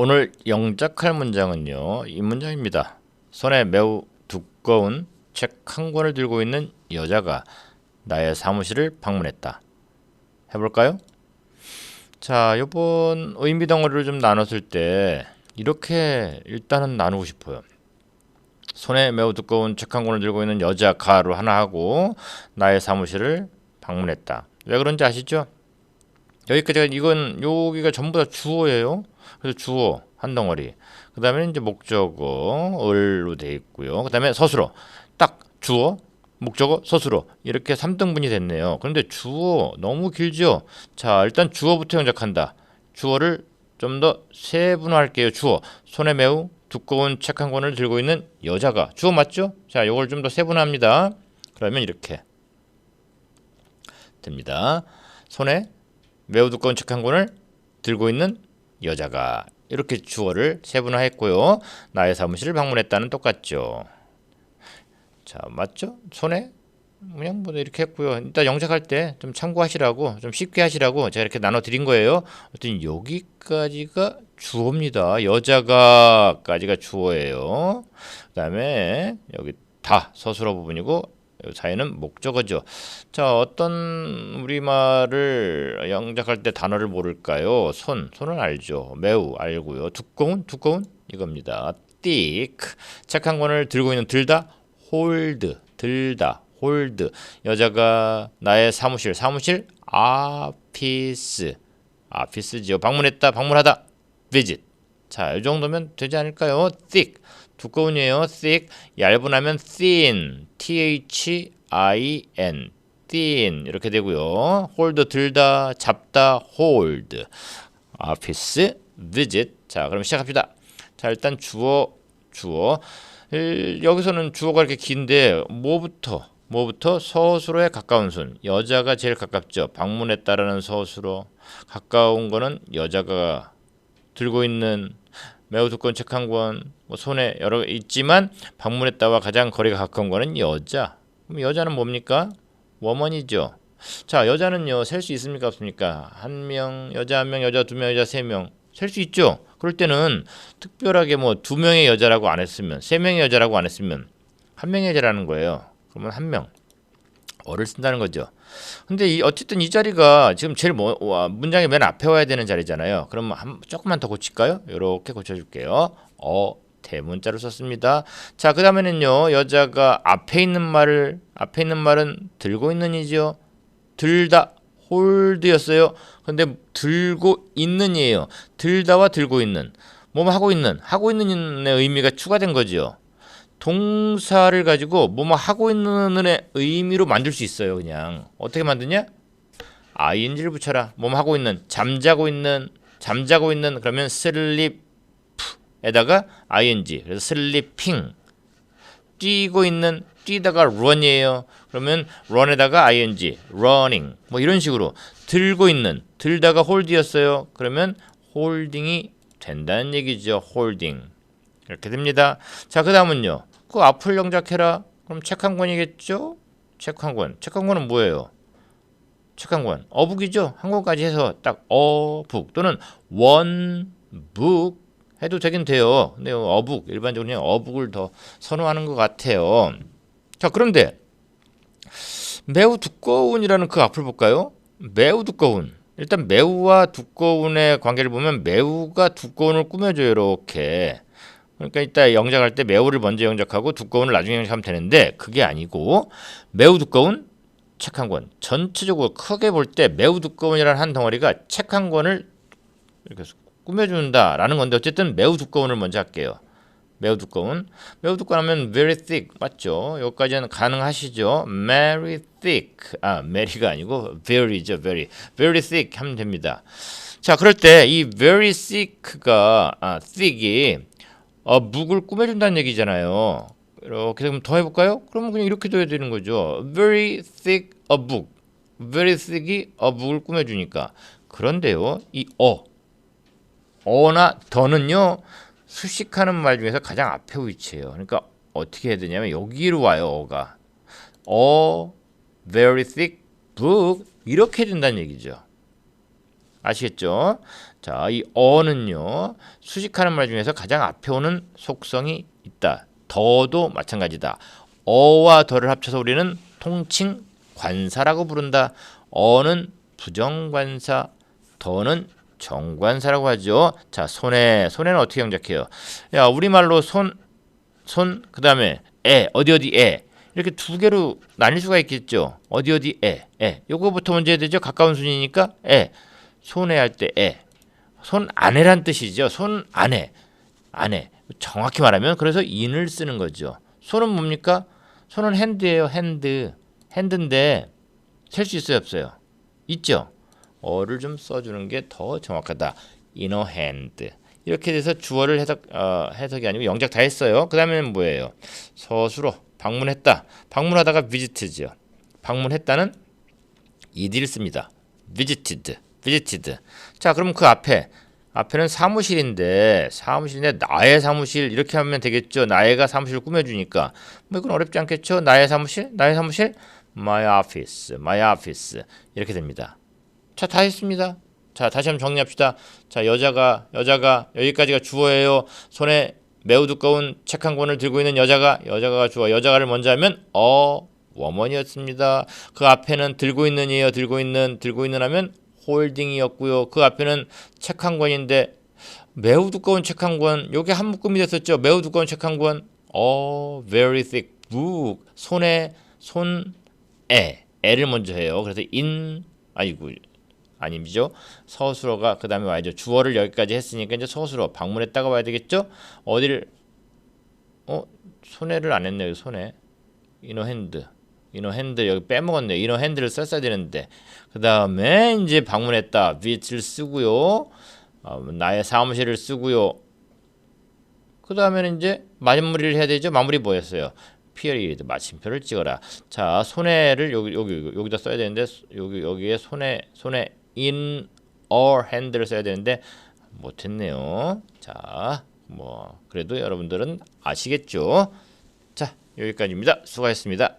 오늘 영작할 문장은요. 이 문장입니다. 손에 매우 두꺼운 책 한 권을 들고 있는 여자가 나의 사무실을 방문했다. 해볼까요? 자, 이번 의미 덩어리를 좀 나눴을 때 이렇게 일단은 나누고 싶어요. 손에 매우 두꺼운 책 한 권을 들고 있는 여자가로 하나 하고 나의 사무실을 방문했다. 왜 그런지 아시죠? 여기까지가 이건 여기가 전부 다 주어예요. 그래서 주어 한 덩어리. 그 다음에 이제 목적어 을로 돼 있고요. 그 다음에 서술어 딱 주어 목적어 서술어 이렇게 3등분이 됐네요. 그런데 주어 너무 길죠. 자 일단 주어부터 영작한다. 주어를 좀 더 세분화할게요. 주어 손에 매우 두꺼운 책 한 권을 들고 있는 여자가 주어 맞죠? 자 이걸 좀 더 세분화합니다. 그러면 이렇게 됩니다. 손에 매우 두꺼운 책 한 권을 들고 있는 여자가 이렇게 주어를 세분화했고요. 나의 사무실을 방문했다는 똑같죠. 자, 맞죠? 손에 그냥 뭐 이렇게 했고요. 일단 영작할 때 좀 참고하시라고 좀 쉽게 하시라고 제가 이렇게 나눠 드린 거예요. 어떤 여기까지가 주어입니다. 여자가까지가 주어예요. 그다음에 여기 다 서술어 부분이고 사연은 목적어죠. 자, 어떤 우리말을 영작할 때 단어를 모를까요? 손, 손은 알죠. 매우 알고요. 두꺼운, 두꺼운 이겁니다. thick, 착한 권을 들고 있는 들다, hold, 들다, hold. 여자가 나의 사무실, 사무실, office, office지요. 방문했다, 방문하다, visit. 자, 이 정도면 되지 않을까요? thick. 두꺼운이에요. thick. 얇은 하면 thin. T H I N. thin 이렇게 되고요. hold 들다, 잡다, hold. office, visit. 자, 그럼 시작합시다. 자, 일단 주어 주어. 일, 여기서는 주어가 이렇게 긴데 뭐부터 뭐부터 서술어에 가까운 순. 여자가 제일 가깝죠. 방문했다라는 서술어. 가까운 거는 여자가 들고 있는 매우 두꺼운 책 한 권, 뭐 손에 여러 개 있지만 방문했다와 가장 거리가 가까운 거는 여자. 그럼 여자는 뭡니까? 워먼이죠. 자, 여자는요 셀 수 있습니까 없습니까? 한 명, 여자 한 명, 여자 두 명, 여자 세 명. 셀 수 있죠. 그럴 때는 특별하게 뭐 두 명의 여자라고 안 했으면, 세 명의 여자라고 안 했으면 한 명의 여자라는 거예요. 그러면 한 명. 어를 쓴다는 거죠. 근데 이 어쨌든 이 자리가 지금 제일 뭐, 와, 문장의 맨 앞에 와야 되는 자리잖아요. 그럼 한 조금만 더 고칠까요? 이렇게 고쳐줄게요. 어 대문자를 썼습니다. 자, 그 다음에는요 여자가 앞에 있는 말을 앞에 있는 말은 들고 있는이죠. 들다 홀드였어요. 근데 들고 있는이에요. 들다와 들고 있는 뭐뭐 하고 있는 하고 있는의 의미가 추가된 거죠. 동사를 가지고 뭐뭐 하고 있는의 의미로 만들 수 있어요. 그냥 어떻게 만드냐? ing를 붙여라. 뭐뭐 하고 있는 잠자고 있는 잠자고 있는 그러면 sleep에다가 ing 그래서 sleeping 뛰고 있는 뛰다가 run이에요. 그러면 run에다가 ing running 뭐 이런 식으로 들고 있는 들다가 hold였어요. 그러면 holding이 된다는 얘기죠. holding 이렇게 됩니다. 자, 그 다음은요. 그 앞을 영작해라. 그럼 책한 권이겠죠? 책한 권. 책한 권은 뭐예요? 책한 권. 어북이죠? 한 권까지 해서 딱 어북 또는 원북 해도 되긴 돼요. 근데 어북 일반적으로 그냥 어북을 더 선호하는 것 같아요. 자, 그런데 매우 두꺼운이라는 그 앞을 볼까요? 매우 두꺼운. 일단 매우와 두꺼운의 관계를 보면 매우가 두꺼운을 꾸며줘요. 이렇게. 그러니까 이따 영작할 때 매우를 먼저 영작하고 두꺼운을 나중에 영작하면 되는데 그게 아니고 매우 두꺼운 책 한 권. 전체적으로 크게 볼 때 매우 두꺼운이라는 한 덩어리가 책 한 권을 이렇게 꾸며준다라는 건데 어쨌든 매우 두꺼운을 먼저 할게요. 매우 두꺼운. 매우 두꺼우면 very thick 맞죠? 여기까지는 가능하시죠? very thick. 아, mary가 아니고 very죠, very. very thick 하면 됩니다. 자, 그럴 때 이 very thick가 아, thick이 어, 묵을 꾸며준다는 얘기잖아요. 이렇게 그럼 더 해볼까요? 그러면 그냥 이렇게 둬야 되는 거죠. Very thick a book. Very thick이 a book을 꾸며주니까. 그런데요, 이 어, 어나 더는요 수식하는 말 중에서 가장 앞에 위치해요. 그러니까 어떻게 해야 되냐면 여기로 와요. 어가 어, very thick book 이렇게 된다는 얘기죠. 아시겠죠? 자, 이 어는요. 수식하는 말 중에서 가장 앞에 오는 속성이 있다. 더도 마찬가지다. 어와 더를 합쳐서 우리는 통칭 관사라고 부른다. 어는 부정관사, 더는 정관사라고 하죠. 자, 손에 손에는 어떻게 영작해요? 야, 우리말로 손, 손, 그 다음에 에, 어디 어디 에 이렇게 두 개로 나뉠 수가 있겠죠. 어디 어디 에, 에. 요거부터 해야 되죠. 가까운 순이니까 에. 손에 할때 에. 손 안에란 뜻이죠. 손 안에, 안에. 정확히 말하면 그래서 인을 쓰는 거죠. 손은 뭡니까? 손은 핸드예요. 핸드. 핸드인데 셀 수 있어요, 없어요? 있죠. 어를 좀 써주는 게 더 정확하다. inner hand. 이렇게 돼서 주어를 해석 어, 해석이 아니고 영작 다 했어요. 그다음에는 뭐예요? 서술어 방문했다. 방문하다가 visit죠. 방문했다는 ed를 씁니다. visited, visited. 자, 그럼 그 앞에 앞에는 사무실인데 사무실인데 나의 사무실 이렇게 하면 되겠죠. 나의가 사무실을 꾸며주니까 뭐 이건 어렵지 않겠죠. 나의 사무실, 나의 사무실, my office, my office 이렇게 됩니다. 자, 다 했습니다. 자, 다시 한번 정리합시다. 자, 여자가 여자가 여기까지가 주어예요. 손에 매우 두꺼운 책 한 권을 들고 있는 여자가 여자가 주어 여자가를 먼저 하면 어 워먼이었습니다. 그 앞에는 들고 있는이에요. 들고 있는 들고 있는 하면 홀딩이었고요. 그 앞에는 책 한 권인데 매우 두꺼운 책 한 권. 요게 한 묶음이 됐었죠. 매우 두꺼운 책 한 권. 어 very thick book. 손에 손에 에를 먼저 해요. 그래서 in 아이고 아니죠. 서술어가 그다음에 와야죠. 주어를 여기까지 했으니까 이제 서술어 방문했다가 와야 되겠죠. 어디를 어 손해를 안 했네요. 손해 이너 핸드 이너 핸드 여기 빼먹었네. 이너 핸드를 썼어야 되는데 그 다음에 이제 방문했다. vit를 쓰고요. 어, 나의 사무실을 쓰고요. 그 다음에는 이제 마무리를 해야 되죠. 마무리 뭐였어요? period 마침표를 찍어라. 자 손해를 여기 여기 여기다 써야 되는데 여기 여기에 손해 손해 in or hand를 써야 되는데 못했네요. 자, 뭐 그래도 여러분들은 아시겠죠? 자, 여기까지입니다. 수고하셨습니다.